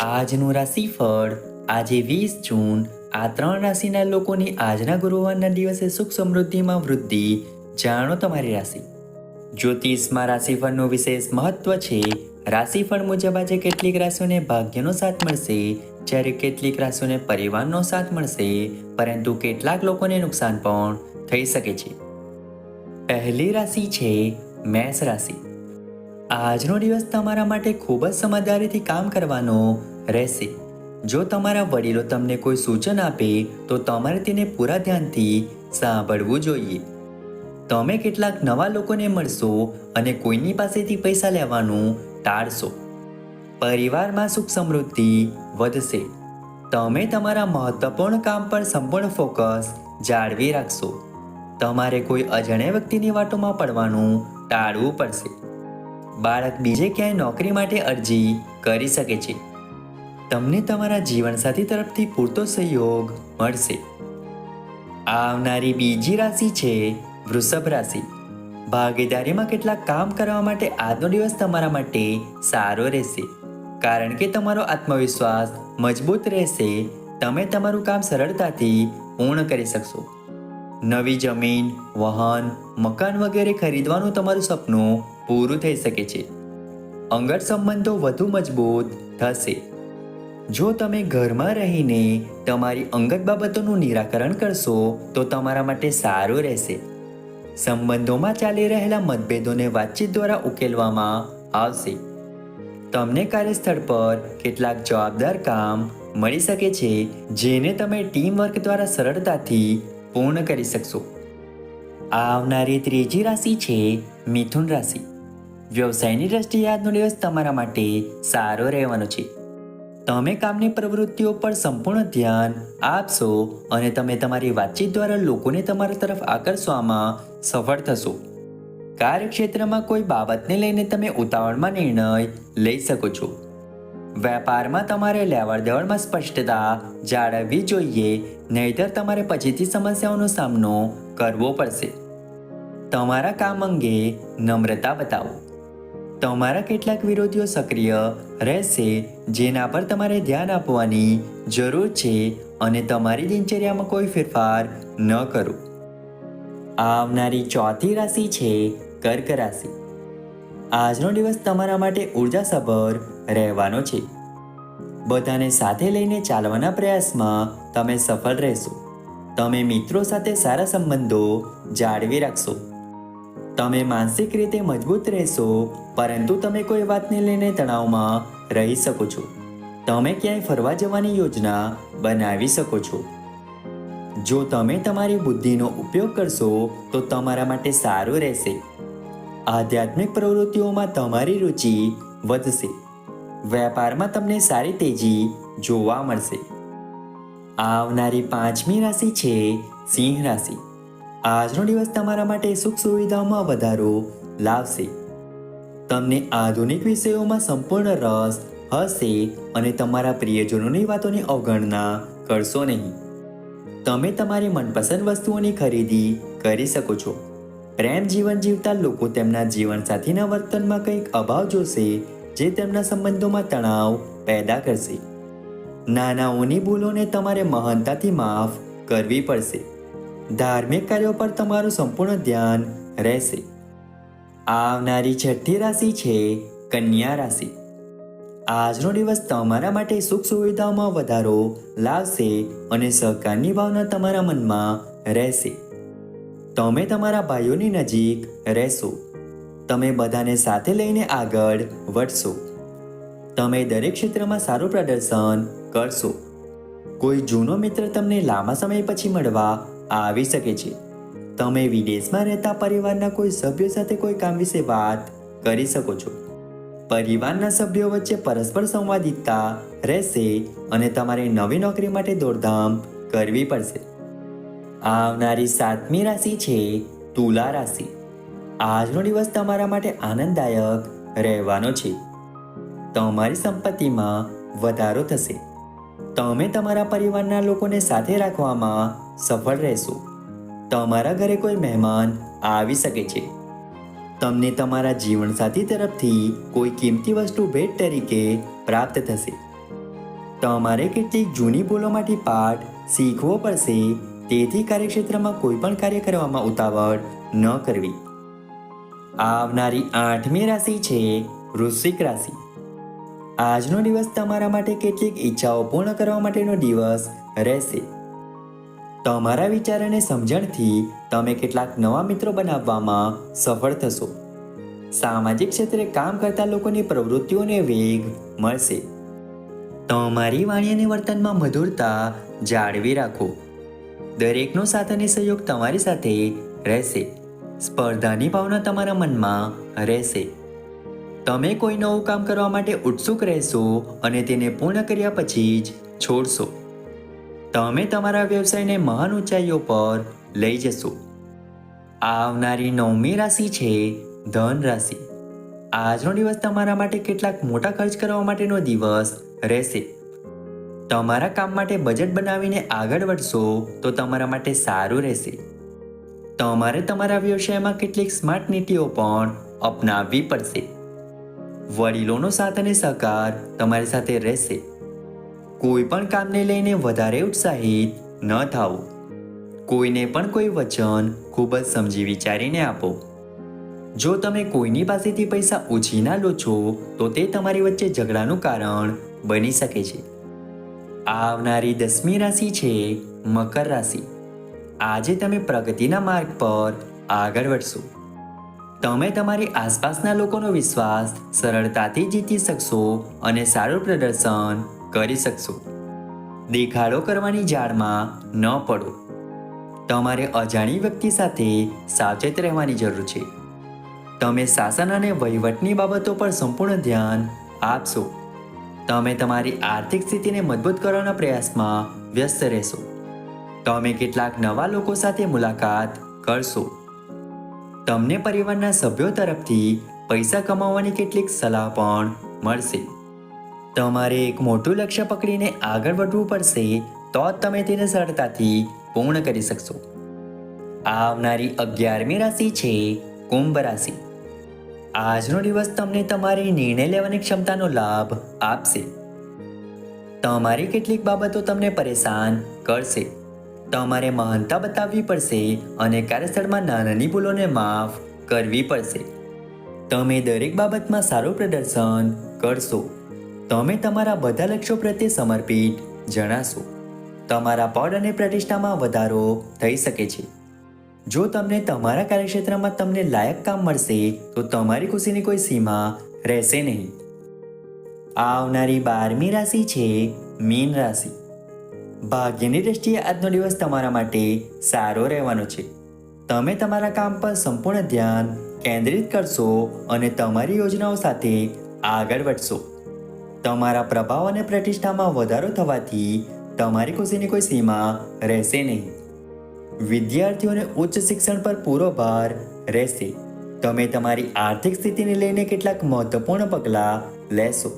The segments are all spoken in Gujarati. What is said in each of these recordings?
આજનું રાશિફળ. આજે વીસ જૂન. આ ત્રણ રાશિના લોકોની આજના ગુરુવારના દિવસે સુખ સમૃદ્ધિમાં વૃદ્ધિ. જાણો તમારી રાશિ. જ્યોતિષમાં રાશિફળનું વિશેષ મહત્વ છે. રાશિફળ મુજબ આજે કેટલીક રાશિઓને ભાગ્યનો સાથ મળશે. જ્યારે કેટલીક રાશિઓને પરિવારનો સાથ મળશે. પરંતુ કેટલાક લોકોને નુકસાન પણ થઈ શકે છે. પહેલી રાશિ છે મેષ રાશિ. આજનો દિવસ તમારા માટે ખૂબ જ સમજદારીથી કામ કરવાનો રહેશે. જો તમારા વડીલો તમને કોઈ સૂચન આપે, તો તમારે તેને પૂરા ધ્યાનથી સાંભળવું જોઈએ. તમે કેટલાક નવા લોકોને મળશો અને કોઈની પાસેથી પૈસા લેવાનું ટાળશો. પરિવારમાં સુખ સમૃદ્ધિ વધશે. તમે તમારા મહત્વપૂર્ણ કામ પર સંપૂર્ણ ફોકસ જાળવી રાખશો. તમારે કોઈ અજાણ્યા વ્યક્તિની વાતોમાં પડવાનું ટાળવું પડશે. બાળક બીજે ક્યાંય નોકરી માટે અરજી કરી શકે છે. તમને તમારા જીવનસાથી તરફથી પૂરતો સહયોગ મળશે. આવનારી બીજી રાશિ છે વૃષભ રાશિ. ભાગીદારીમાં કેટલાક કામ કરવા માટે આજનો દિવસ તમારા માટે સારો રહેશે. કારણ કે તમારો આત્મવિશ્વાસ મજબૂત રહેશે. તમે તમારું કામ સરળતાથી પૂર્ણ કરી શકશો. નવી જમીન, વાહન, મકાન વગેરે ખરીદવાનું તમારું સપનું પૂરું થઈ શકે છે. અંગત સંબંધો વધુ મજબૂત થશે. જો તમે ઘરમાં રહીને તમારી અંગત બાબતોનું નિરાકરણ કરશો, તો તમારા માટે સારું રહેશે. સંબંધોમાં ચાલી રહેલા મતભેદોને વાતચીત દ્વારા ઉકેલવામાં આવશે. તમને કાર્યસ્થળ પર કેટલાક જવાબદાર કામ મળી શકે છે, જેને તમે ટીમ વર્ક દ્વારા સરળતાથી પૂર્ણ કરી શકશો. આવનારી ત્રીજી રાશિ છે મિથુન રાશિ. વ્યવસાયની દ્રષ્ટિએ આજનો દિવસ તમારા માટે સારો રહેવાનો છે. તમે કામની પ્રવૃત્તિઓ પર સંપૂર્ણ ધ્યાન આપશો અને તમે તમારી વાતચીત દ્વારા લોકોને તમારા તરફ આકર્ષવામાં સફળ થશો. કાર્યક્ષેત્રમાં કોઈ બાબતને લઈને તમે ઉતાવળમાં નિર્ણય લઈ શકો છો. વેપારમાં તમારે લેવડ દેવડમાં સ્પષ્ટતા જાળવવી જોઈએ, નહીતર તમારે પછીથી સમસ્યાઓનો સામનો કરવો પડશે. તમારા કામ અંગે નમ્રતા બતાવો. તમારા કેટલાક વિરોધીઓ સક્રિય રહેશે, જેના પર તમારે ધ્યાન આપવાની જરૂર છે અને તમારી દિનચર્યામાં કોઈ ફેરફાર ન કરો. આવનારી ચોથી રાશિ છે કર્ક રાશિ. આજનો દિવસ તમારા માટે ઉર્જાસભર રહેવાનો છે. બધાને સાથે લઈને ચાલવાના પ્રયાસમાં તમે સફળ રહેશો. તમે મિત્રો સાથે સારા સંબંધો જાળવી રાખશો. તમે માનસિક રીતે મજબૂત રહેશો, પરંતુ તમે કોઈ વાતને લઈને તણાવમાં રહી શકો છો. તમે ક્યાંય ફરવા જવાની યોજના બનાવી શકો છો. જો તમે તમારી બુદ્ધિનો ઉપયોગ કરશો, તો તમારા માટે સારું રહેશે. આધ્યાત્મિક પ્રવૃત્તિઓમાં તમારી રુચિ વધશે. વેપારમાં તમને સારી તેજી જોવા મળશે. આવનારી પાંચમી રાશિ છે સિંહ રાશિ. આજનો દિવસ તમારા માટે સુખ સુવિધાઓમાં વધારો લાવશે. તમને આધુનિક વિષયોમાં સંપૂર્ણ રસ હશે અને તમારા પ્રિયજનોની વાતોની અવગણના કરશો નહીં. તમે તમારી મનપસંદ વસ્તુઓની ખરીદી કરી શકો છો. પ્રેમ જીવન જીવતા લોકો તેમના જીવનસાથીના વર્તનમાં કંઈક અભાવ જોશે, જે તેમના સંબંધોમાં તણાવ પેદા કરશે. નાનાઓની ભૂલોને તમારે મહાનતાથી માફ કરવી પડશે. ધાર્મિક કાર્યો પર તમારું સંપૂર્ણ ધ્યાન રહેશે. આવનારી છઠ્ઠી રાશિ છે કન્યા રાશિ. આજનો દિવસ તમારા માટે સુખ સુવિધાઓમાં વધારો લાવશે અને સહકારની ભાવના તમારા મનમાં રહેશે. તમે તમારા ભાઈઓની નજીક રહેશો. તમે બધાને સાથે લઈને આગળ વધશો. તમે દરેક ક્ષેત્રમાં સારું પ્રદર્શન કરશો. કોઈ જૂનો મિત્ર તમને લાંબા સમય પછી મળવા આવી શકે છે. તમે વિદેશમાં રહેતા પરિવારના કોઈ સભ્યો સાથે કોઈ કામ વિશે વાત કરી શકો છો. પરિવારના સભ્યો વચ્ચે પરસ્પર સંવાદિતતા રહેશે અને તમારે નવી નોકરી માટે દોડધામ કરવી પડશે. આવનારી સાતમી રાશિ છે તુલા રાશિ. આજનો દિવસ તમારા માટે આનંદદાયક રહેવાનો છે. તમારી સંપત્તિમાં વધારો થશે. તમે તમારા પરિવારના લોકોને સાથે રાખવામાં સફળ રહેશો. તમારા ઘરે કોઈ મહેમાન આવી શકે છે. તમને તમારા જીવનસાથી તરફથી કોઈ કિંમતી વસ્તુ ભેટ તરીકે પ્રાપ્ત થશે. તમારે કેટલીક જૂની ભૂલોમાંથી પાઠ શીખવો પડશે, તેથી કાર્યક્ષેત્રમાં કોઈ પણ કાર્ય કરવામાં ઉતાવળ ન કરવી. આવનારી આઠમી રાશિ છે વૃશ્ચિક રાશિ. આજનો દિવસ તમારા માટે કેટલીક ઈચ્છાઓ પૂર્ણ કરવા માટેનો દિવસ રહેશે. તમારા વિચાર અને સમજણથી તમે કેટલાક નવા મિત્રો બનાવવામાં સફળ થશો. સામાજિક ક્ષેત્રે કામ કરતા લોકોની પ્રવૃત્તિઓને વેગ મળશે. તમારી વાણી અને વર્તનમાં મધુરતા જાળવી રાખો. દરેકનો સાથ અને સહયોગ તમારી સાથે રહેશે. સ્પર્ધાની ભાવના તમારા મનમાં રહેશે. તમે કોઈ નવું કામ કરવા માટે ઉત્સુક રહેશો અને તેને પૂર્ણ કર્યા પછી જ છોડશો. તમે તમારા વ્યવસાયને મહાન ઊંચાઈઓ પર લઈ જશો. આવનારી નવમી રાશિ છે ધન રાશિ. આજનો દિવસ તમારા માટે કેટલાક મોટા ખર્ચ કરવા માટેનો દિવસ રહેશે. તમારા કામ માટે બજેટ બનાવીને આગળ વધશો તો તમારા માટે સારું રહેશે. તમારે તમારા વ્યવસાયમાં કેટલીક સ્માર્ટ નીતિઓ પણ અપનાવવી પડશે. વડીલોનો સાથ અને સહકાર તમારી સાથે રહેશે. કોઈ પણ કામને લઈને વધારે ઉત્સાહિત ન થાઓ કોઈને પણ કોઈ વચન ખૂબ જ સમજી વિચારીને આપો. જો તમે કોઈની પાસેથી પૈસા ઉછીના લો છો, તો તે તમારી વચ્ચે ઝઘડાનું કારણ બની શકે છે. આવનારી દસમી રાશિ છે મકર રાશિ. આજે તમે પ્રગતિના માર્ગ પર આગળ વધશો. તમે તમારી આસપાસના લોકોનો વિશ્વાસ સરળતાથી જીતી શકશો અને સારું પ્રદર્શન કરી શકશો. દેખાડો કરવાની જાળમાં ન પડો. તમારે અજાણી વ્યક્તિ સાથે સાવચેત રહેવાની જરૂર છે. તમે શાસન અને વહીવટની બાબતો પર સંપૂર્ણ ધ્યાન આપશો. તમે તમારી આર્થિક સ્થિતિને મજબૂત કરવાના પ્રયાસમાં વ્યસ્ત રહેશો. તમે કેટલાક નવા લોકો સાથે મુલાકાત કરશો. તમને પરિવારના સભ્યો તરફથી પૈસા કમાવવાની કેટલીક સલાહ પણ મળશે. તમારે એક મોટું લક્ષ્ય પકડીને આગળ વધવું પડશે, તો જ તમે તેને સરળતાથી પૂર્ણ કરી શકશો. આવનારી અગિયારમી રાશિ છે કુંભ રાશિ. આજનો દિવસ તમને તમારી નિર્ણય લેવાની ક્ષમતાનો લાભ આપશે. તમારી કેટલીક બાબતો તમને પરેશાન કરશે. તમારે મહાનતા બતાવવી પડશે અને કાર્યસ્થળમાં નાની ભૂલોને માફ કરવી પડશે. તમે દરેક બાબતમાં સારું પ્રદર્શન કરશો. તમે તમારા બધા લક્ષ્યો પ્રત્યે સમર્પિત જણાશો. તમારા પદ અને પ્રતિષ્ઠામાં વધારો થઈ શકે છે. જો તમને તમારા કાર્યક્ષેત્રમાં તમને લાયક કામ મળશે, તો તમારી ખુશીની કોઈ સીમા રહેશે નહીં. આવનારી બારમી રાશિ છે મીન રાશિ. ભાગ્યની દ્રષ્ટિએ આજનો દિવસ તમારા માટે સારો રહેવાનો છે. તમે તમારા કામ પર સંપૂર્ણ ધ્યાન કેન્દ્રિત કરશો અને તમારી યોજનાઓ સાથે આગળ વધશો. તમારા પ્રભાવ અને પ્રતિષ્ઠામાં વધારો થવાથી તમારી ખુશીની કોઈ સીમા રહેશે નહીં. વિદ્યાર્થીઓને ઉચ્ચ શિક્ષણ પર પૂરો ભાર રહેશે. તમે તમારી આર્થિક સ્થિતિને લઈને કેટલાક મહત્વપૂર્ણ પગલાં લેશો.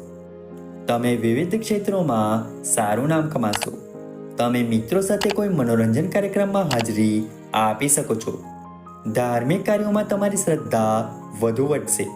તમે વિવિધ ક્ષેત્રોમાં સારું નામ કમાશો. તમે મિત્રો સાથે કોઈ મનોરંજન કાર્યક્રમમાં હાજરી આપી શકો છો. ધાર્મિક કાર્યોમાં તમારી શ્રદ્ધા વધુ વધશે.